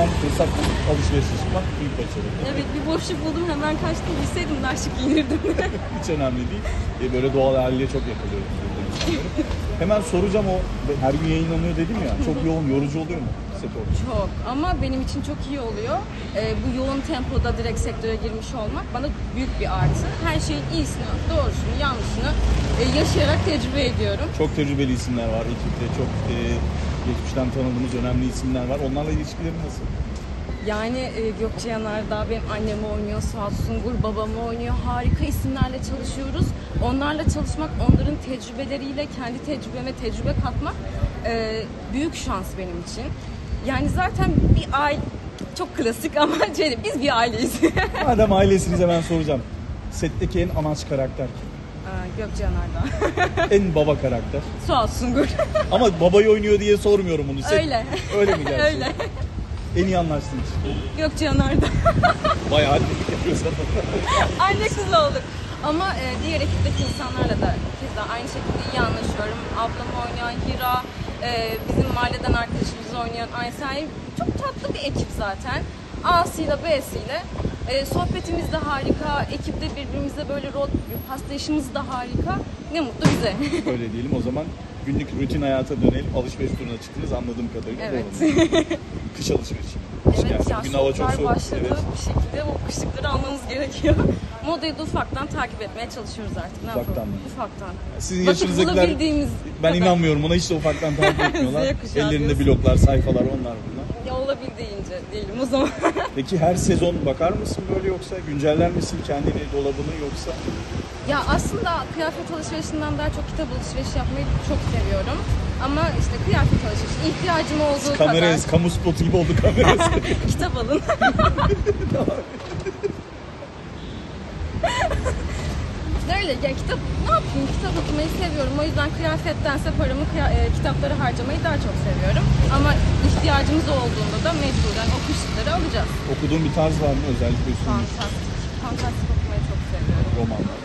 hemen fırsat bulup alışverişe çıkmak büyük başarı. Evet bir boşluk buldum hemen kaçtım. Bilseydim daha şık giyinirdim. Hiç önemli değil. E, böyle doğal haliyle çok insanları. Hemen soracağım o her gün yayınlanıyor dedim ya. Çok yoğun, yorucu oluyor mu spor? çok ama benim için çok iyi oluyor. Ee, bu yoğun tempoda direkt sektöre girmiş olmak bana büyük bir artı. Her şeyin iyisini, doğrusunu, yanlışını e, yaşayarak tecrübe ediyorum. Çok tecrübeli isimler var ekipte. Çok e, geçmişten tanıdığımız önemli isimler var. Onlarla ilişkileri nasıl? Yani e, Gökçe Yanardağ benim annemi oynuyor, Suat Sungur babamı oynuyor. Harika isimlerle çalışıyoruz. Onlarla çalışmak, onların tecrübeleriyle kendi tecrübeme tecrübe katmak e, büyük şans benim için. Yani zaten bir aile, çok klasik ama biz bir aileyiz. Madem ailesiniz hemen soracağım. Setteki en anaç karakter kim? Aa, Gökçe Yanardağ. En baba karakter. Suat Sungur. Ama babayı oynuyor diye sormuyorum bunu. Set- Öyle. Öyle mi gerçekten? Öyle. En iyi anlaştınız. Gökçe Yanardağ. Bayağı annelik yapıyorsun. Anne kız olduk. Ama e, diğer ekipteki insanlarla da keza aynı şekilde iyi anlaşıyorum. Ablam oynayan Hira, e, bizim mahalleden arkadaşımız oynayan Aysel. Çok tatlı bir ekip zaten. A'sıyla B'siyle. E, sohbetimiz de harika. Ekipte birbirimize böyle rol paslaşımız da harika. Ne mutlu bize. Öyle diyelim o zaman günlük rutin hayata dönelim. Alışveriş turuna çıktınız anladığım kadarıyla. Evet. Kış alışverişi. Kış Evet geldi. ya Gün hava çok soğuk. başladı. Evet. Bir şekilde bu kışlıkları almamız gerekiyor. Modayı da ufaktan takip etmeye çalışıyoruz artık. Ne Ufaktan mı? Ufaktan. Sizin Bakıp yaşınızdakiler ben kadar. inanmıyorum ona hiç de ufaktan takip etmiyorlar. Ellerinde bloklar, sayfalar onlar bunlar. Ya olabildiğince diyelim o zaman. Peki her sezon bakar mısın böyle yoksa günceller misin kendini, dolabını yoksa? ya aslında kıyafet alışverişinden daha çok kitap alışverişi yapmayı çok seviyorum. Ama işte kıyafet alışverişi ihtiyacım olduğu kadar kamu spotu gibi oldu kamera. kitap alın. Öyle ya kitap kitap okumayı seviyorum. O yüzden kıyafettense paramı e, kitaplara harcamayı daha çok seviyorum. Ama ihtiyacımız olduğunda da mecburen o alacağız. Okuduğun bir tarz var mı özellikle üstünde? Fantastik. Fantastik okumayı çok seviyorum. Romanlar.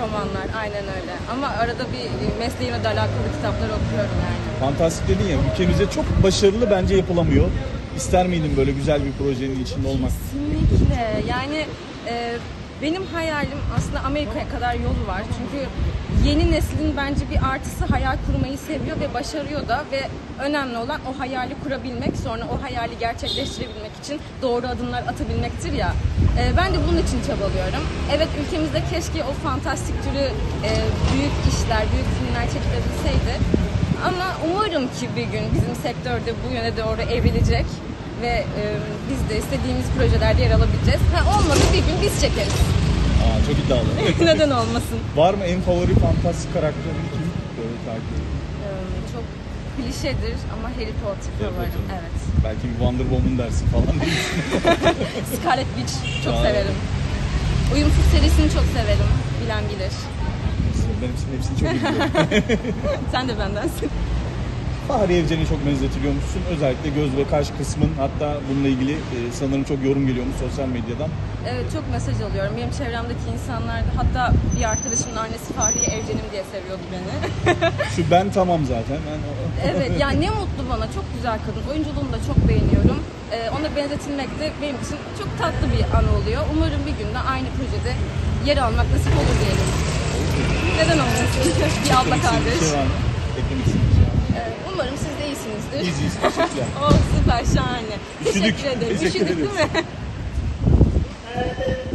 Romanlar aynen öyle. Ama arada bir e, mesleğimle de alakalı kitaplar okuyorum yani. Fantastik dedin ya ülkemizde çok başarılı bence yapılamıyor. İster miydin böyle güzel bir projenin içinde olmak? Kesinlikle. Yani e, benim hayalim aslında Amerika'ya kadar yolu var. Çünkü yeni neslin bence bir artısı hayal kurmayı seviyor ve başarıyor da ve önemli olan o hayali kurabilmek, sonra o hayali gerçekleştirebilmek için doğru adımlar atabilmektir ya. E, ben de bunun için çabalıyorum. Evet ülkemizde keşke o fantastik türü e, büyük işler, büyük filmler çekilebilseydi. Ama umarım ki bir gün bizim sektörde bu yöne doğru evrilecek ve e, biz de istediğimiz projelerde yer alabileceğiz. Ha, olmadı bir gün biz çekeriz. Aa, çok iddialı. Neden olmasın? Var mı en favori fantastik karakterin kim? Böyle takip edin. E, çok klişedir ama Harry Potter favorim. Evet. Belki bir Wonder Woman dersin falan değil mi? Scarlet Witch çok Aa. severim. Uyumsuz serisini çok severim. Bilen bilir. Ben hepsini, hepsini çok iyi biliyorum. Sen de bendensin. Fahri Evcen'e çok benzetiliyormuşsun. Özellikle göz ve kaş kısmın hatta bununla ilgili e, sanırım çok yorum geliyormuş sosyal medyadan. Evet çok mesaj alıyorum. Benim çevremdeki insanlar hatta bir arkadaşımın annesi Fahriye Evcen'im diye seviyordu beni. Şu ben tamam zaten. Ben Evet ya ne mutlu bana çok güzel kadın oyunculuğunu da çok beğeniyorum ee, ona benzetilmek de benim için çok tatlı bir an oluyor umarım bir gün de aynı projede yer almak nasip olur diyelim neden olmasın bir abla kardeş şey var? Eklemek Umarım siz de iyisinizdir. İyiyiz, teşekkürler. oh süper, şahane. Üşüdük. Teşekkür ederim. Teşekkür Üşüdük ederiz. değil mi?